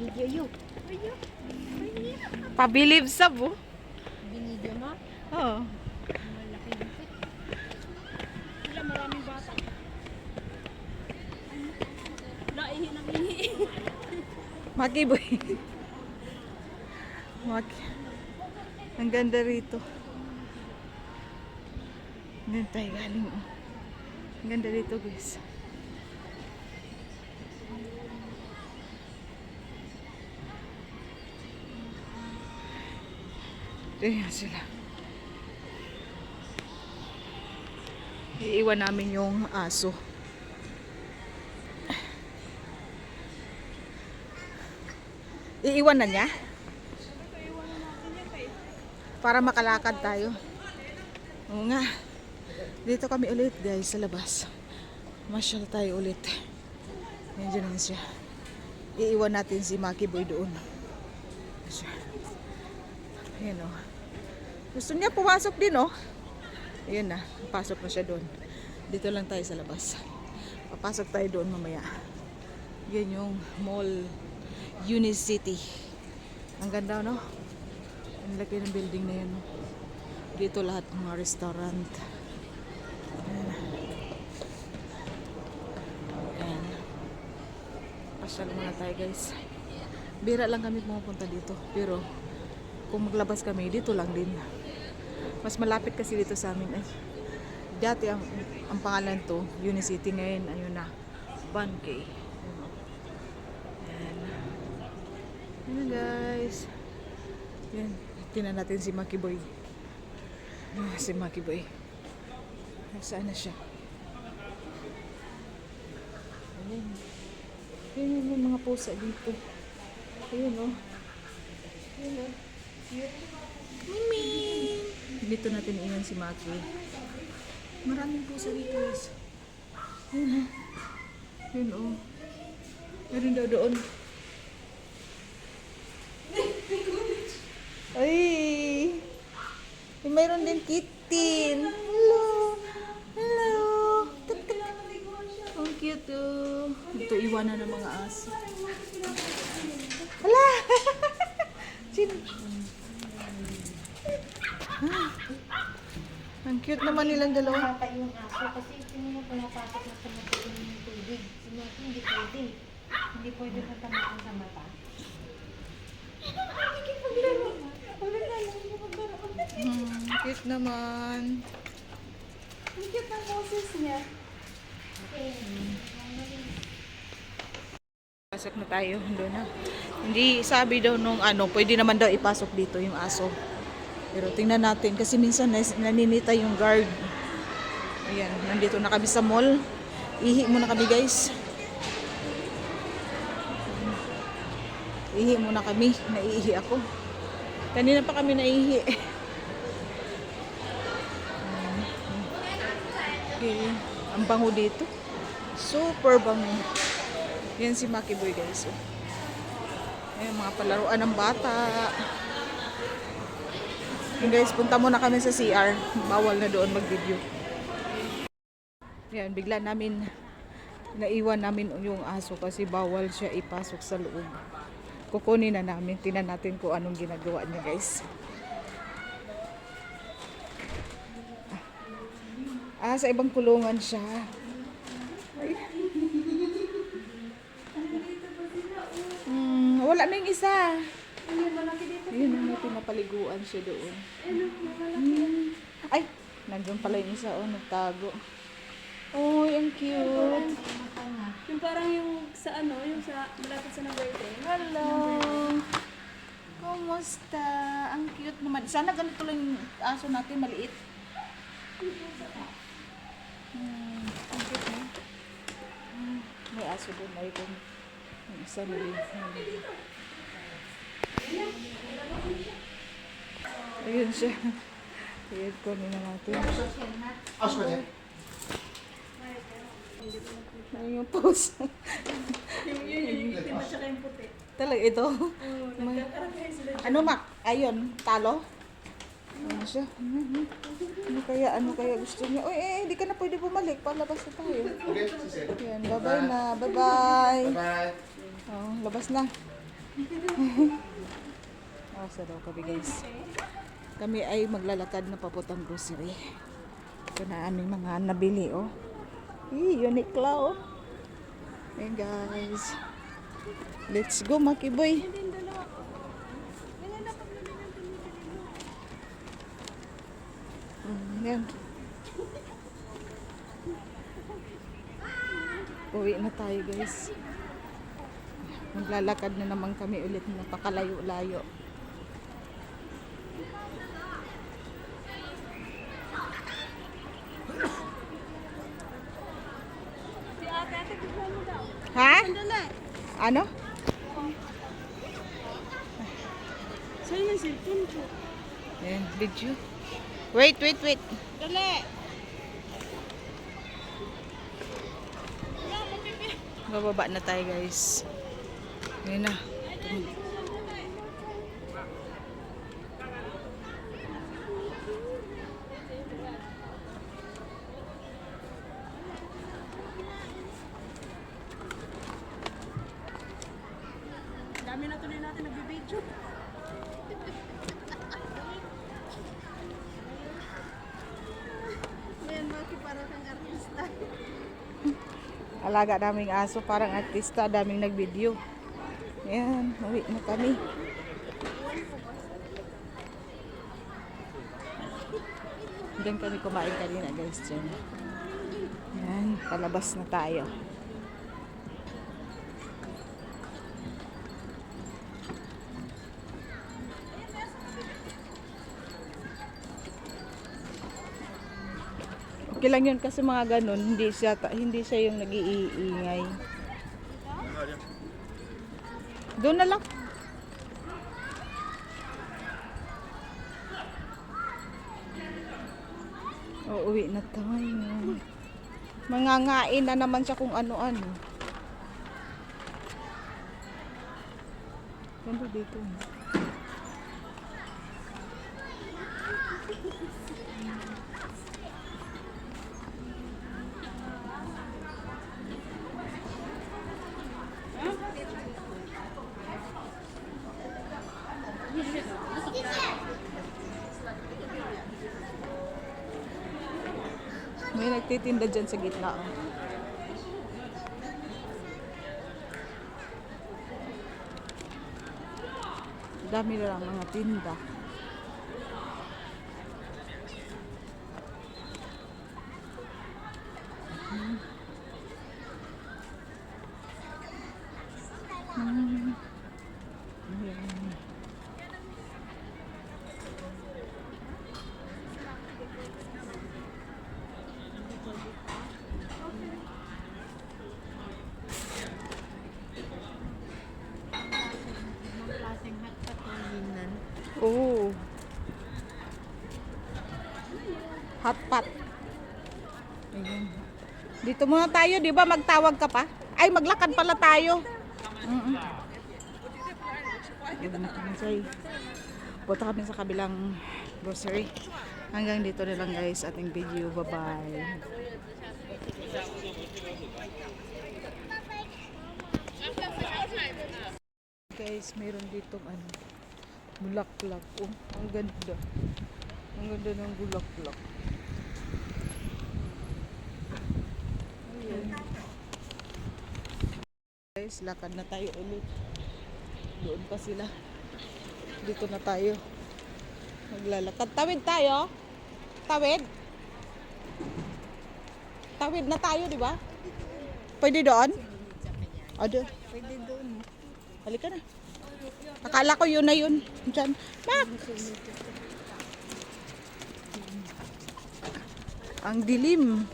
Video you. Video. Pabilib sa bu. Binidyo mo? Oo. Malaki lupit. Wala, maraming bata. Naihi ng ihi. Maki boy. Maki. Ang ganda rito. Doon tayo galing. Ang ganda rito guys. Ayan sila. Iiwan namin yung aso. Iiwan na niya? Para makalakad tayo. Oo nga. Dito kami ulit guys sa labas. Masyal tayo ulit. Nandiyan na siya. Iiwan natin si Maki Boy doon. Ayan o. Gusto niya pumasok din o. Ayan na. Pasok na siya doon. Dito lang tayo sa labas. Papasok tayo doon mamaya. Yan yung mall Unicity. Ang ganda, no? Ang laki ng building na yan, no? Dito lahat ng mga restaurant. Ayan. Ayan. Pasyal muna tayo, guys. Bira lang kami pumupunta dito. Pero, kung maglabas kami, dito lang din. Mas malapit kasi dito sa amin. Ay, dati ang, ang pangalan to, Unicity. Ngayon, ayun na, Bankay. Ayan. Ayan guys. Yan. Tingnan natin si Maki Boy. Ah, si Maki Boy. Nasaan na siya? Ayan. Ayan yung mga pusa dito. Ayan o. Oh. Ayan o. Oh. Mimi! Dito natin iwan si Maki. Maraming pusa dito guys. Ayan o. Ayan o. Meron daw doon. Ay! May mayroon din kitten. Hello! Hello! Tuk, tuk. Ang cute oh. Ito iwanan ng mga aso. Hala! Sin Ah. Ang cute naman nilang dalawa. Bata yung aso kasi sino mo pumapasok na sa mata yung tubig. Si Maki hindi pwede. Hindi pwede matamaan sa mata. Hmm, cute naman. Ang cute ng boses niya. Pasok na tayo, doon na. Hindi sabi daw nung ano, pwede naman daw ipasok dito yung aso. Pero tingnan natin kasi minsan naninita yung guard. Ayan, nandito na kami sa mall. Ihi muna kami guys. Ihi muna kami. Naiihi ako. Kanina pa kami naihi. Okay. Ang bango dito. Super bango. Yan si Maki Boy guys. Oh. Ayan, mga palaruan ng bata. Yan guys, punta muna kami sa CR. Bawal na doon mag-video. Yan, bigla namin naiwan namin yung aso kasi bawal siya ipasok sa loob. Kukunin na namin. Tingnan natin kung anong ginagawa niya guys. Ah, sa ibang kulungan siya. Ay. Hmm, wala na yung isa. Ayun na, may pinapaliguan siya doon. Hmm. Ay, nandun pala yung isa. Oh, nagtago. Oh, ang cute. Yung parang yung sa ano, yung sa malapit sa number 10. Hello. Kumusta? Ang cute naman. Sana ganito lang yung aso natin, maliit. Hmm, ang cute na. Hmm, may aso doon. May yung isa maliit. Ayun siya. Ayun ko na natin. Ayun yung pose. Yung yun, yung itim at saka yung puti. Talaga ito. Oo, nagkakaroon kayo sila. Ano mak? Ayun, talo? Ano siya? Ano kaya, ano kaya gusto niya? Uy, eh, hindi ka na pwede bumalik. Palabas na tayo. Okay, sis. Yan, bye-bye na. Bye-bye. Bye. Oh, labas na. Asa daw kami guys. Kami ay maglalakad na papuntang grocery. Ito na aming mga nabili oh. Ih, Uniqlo oh. Ayan guys. Let's go Makiboy. Mm, yan. Uwi na tayo guys. Maglalakad na naman kami ulit na daw. Ha? Ano? Sa'yo yung cellphone ko. Ayan, video. Wait, wait, wait. Dali. Bababa na tayo guys. Ngayon na. Dami na tuloy natin nagbibidyo. Ngayon, Maki, para kang artista. Alaga daming aso, parang artista, daming nag-video. Ayan, uwi na kami. Diyan kami kumain kanina guys dyan. Ayan, palabas na tayo. Okay lang yun kasi mga ganun, hindi siya, hindi siya yung nag-iingay. Doon na lang. Uuwi na tayo. Mangangain na naman siya kung ano-ano. Ganda dito. May nagtitinda dyan sa gitna. Oh. Dami na lang mga tinda. Hmm. Hmm. Ayan. Ibang klaseng hot pot na hinan. Oo. Hot pot. Ayan. Dito muna tayo, di ba? Magtawag ka pa? Ay, maglakad pala tayo. Ayan, say. Punta kami sa kabilang grocery. Hanggang dito na lang guys ating video. Bye-bye. Guys, meron dito ano, bulaklak. Oh, ang ganda. Ang ganda ng bulaklak. Ayan. Guys, lakad na tayo ulit. Doon pa sila. Dito na tayo. Maglalakad. Tawid tayo. Tawid. Tawid na tayo, di ba? Pwede doon? O, doon. Pwede doon. Halika na. Akala ko yun na yun. Diyan. Max! Ang dilim.